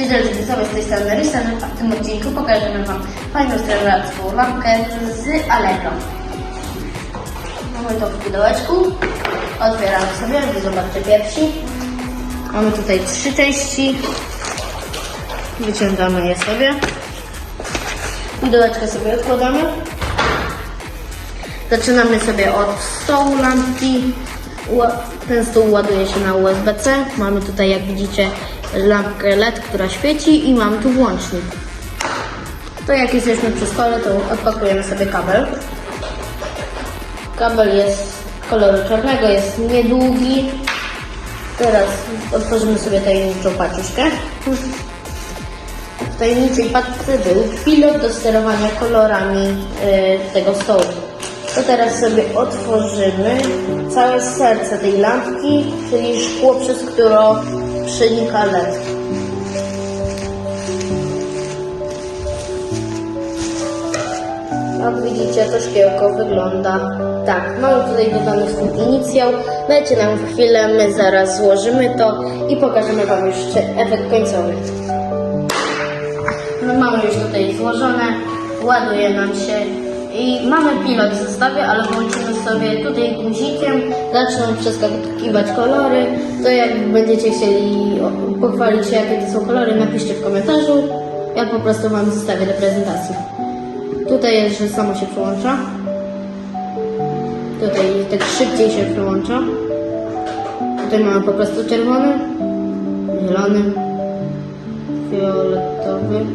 Sobie z tej strony Rysen, a w tym odcinku pokażemy Wam fajną strażacką lampkę z Allegro. Mamy to w pudełeczku. Otwieramy sobie, wy zobaczcie pierwsi. Mamy tutaj trzy części. Wyciągamy je sobie. Pudełeczkę sobie odkładamy. Zaczynamy sobie od stołu lampki. Ten stół ładuje się na USB-C. Mamy tutaj, jak widzicie, lampkę LED, która świeci i mamy tu włącznik. To jak jesteśmy przy stole, to odpakujemy sobie kabel. Kabel jest koloru czarnego, jest niedługi. Teraz otworzymy sobie tajemniczą paczuszkę. W tajemniczej paczce był pilot do sterowania kolorami y, tego stołu. To teraz sobie otworzymy całe serce tej lampki, czyli szkło, przez które przenika LED. Jak widzicie, to szkiełko wygląda tak. Mamy tutaj dodany swój inicjał. Dajcie nam chwilę, my zaraz złożymy to i pokażemy Wam jeszcze efekt końcowy. No mamy już tutaj złożone, ładuje nam się i mamy pilot w zestawie, ale włączymy sobie tutaj guzikiem, zaczną przeskakiwać kolory, to jak będziecie chcieli pochwalić się jakie to są kolory, napiszcie w komentarzu, ja po prostu Wam zostawię do prezentacji. Tutaj jest, że samo się przełącza. Tutaj tak szybciej się przełącza. Tutaj mamy po prostu czerwony, zielony, fioletowy.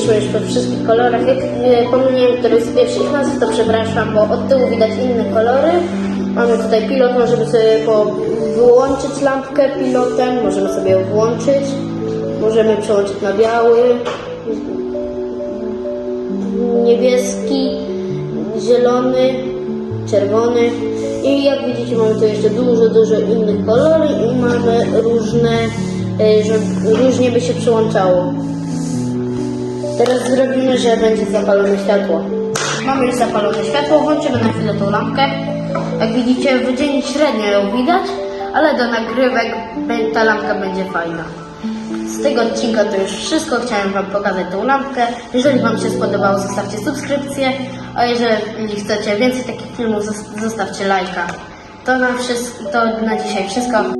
Przeszliśmy już po wszystkich kolorach. Jak e, pomyliłem któryś z pierwszych nazw, to przepraszam, bo od tyłu widać inne kolory. Mamy tutaj pilot, możemy sobie po, wyłączyć lampkę pilotem, możemy sobie ją włączyć. Możemy przełączyć na biały, niebieski, zielony, czerwony. I jak widzicie mamy tu jeszcze dużo, dużo innych kolorów i mamy różne, e, że różnie by się przełączało. Teraz zrobimy, że będzie zapalone światło. Mamy już zapalone światło, włączymy na chwilę tą lampkę. Jak widzicie, w dzień średnio ją widać, ale do nagrywek ta lampka będzie fajna. Z tego odcinka to już wszystko. Chciałem Wam pokazać tą lampkę. Jeżeli Wam się spodobało, zostawcie subskrypcję, a jeżeli chcecie więcej takich filmów, zos- zostawcie lajka. To na, wszystko, to na dzisiaj wszystko.